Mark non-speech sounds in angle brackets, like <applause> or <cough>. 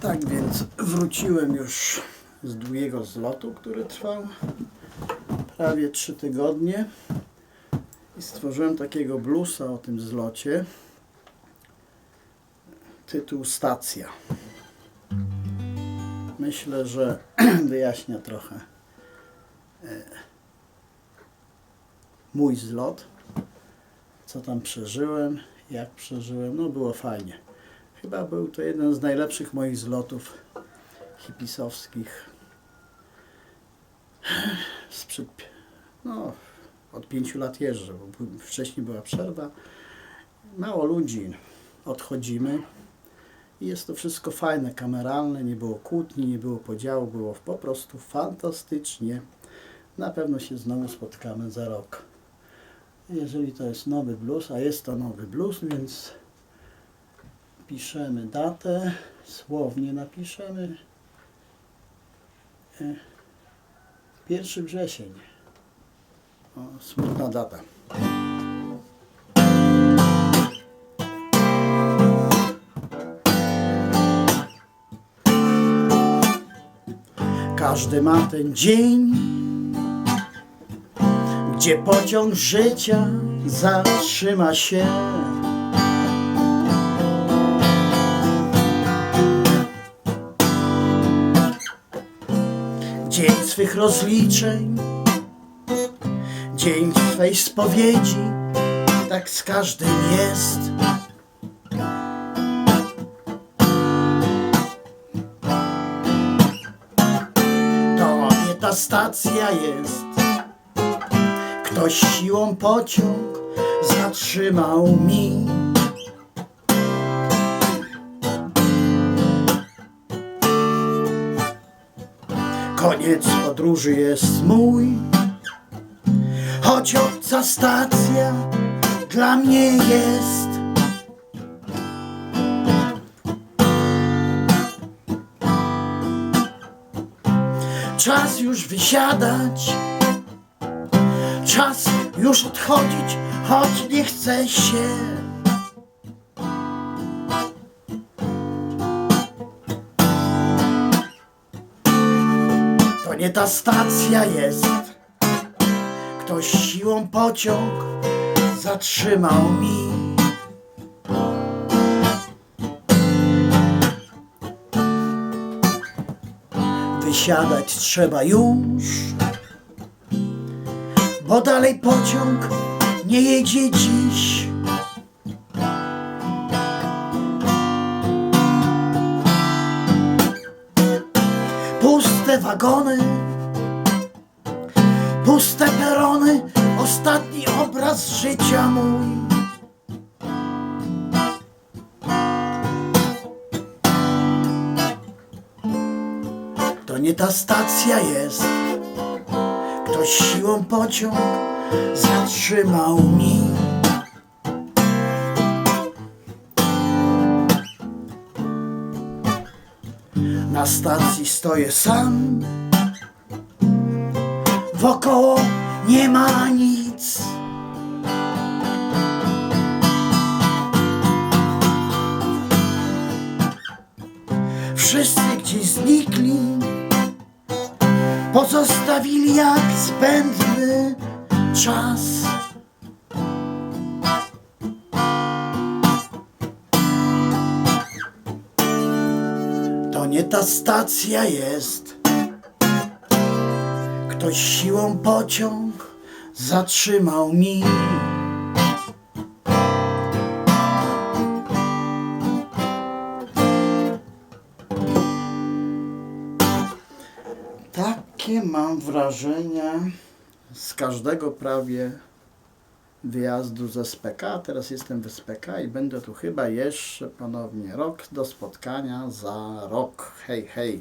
Tak więc wróciłem już z długiego zlotu, który trwał prawie 3 tygodnie i stworzyłem takiego bluesa o tym zlocie. Tytuł Stacja. Myślę, że <clears throat> wyjaśnia trochę e, mój zlot, co tam przeżyłem, jak przeżyłem. No było fajnie. Chyba był to jeden z najlepszych moich zlotów hipisowskich sprzed, no, od pięciu lat jeżdżę, bo wcześniej była przerwa. Mało ludzi, odchodzimy i jest to wszystko fajne, kameralne, nie było kłótni, nie było podziału, było po prostu fantastycznie. Na pewno się znowu spotkamy za rok. Jeżeli to jest nowy blues, a jest to nowy blues, więc piszemy datę, słownie napiszemy e, 1 wrzesień. O, smutna data. Każdy ma ten dzień, gdzie pociąg życia zatrzyma się. Dzień swych rozliczeń, dzień swej spowiedzi, tak z każdym jest. To nie ta stacja jest. Ktoś siłą pociąg zatrzymał mi. Koniec podróży jest mój, choć obca stacja dla mnie jest. Czas już wysiadać, czas już odchodzić, choć nie chce się. Nie ta stacja jest. Ktoś siłą pociąg zatrzymał mi. Wysiadać trzeba już, bo dalej pociąg nie jedzie dziś. Puste wagony, puste perony, ostatni obraz życia mój. To nie ta stacja jest, ktoś siłą pociąg zatrzymał mi. Na stacji stoję sam. Wokoło nie ma nic. Wszyscy gdzieś znikli, pozostawili jak zbędny czas. To nie ta stacja jest. Ktoś siłą pociąg zatrzymał mi. Takie mam wrażenia z każdego prawie wyjazdu z SPK. Teraz jestem w SPK i będę tu chyba jeszcze ponownie rok do spotkania za rok. Hej, hej.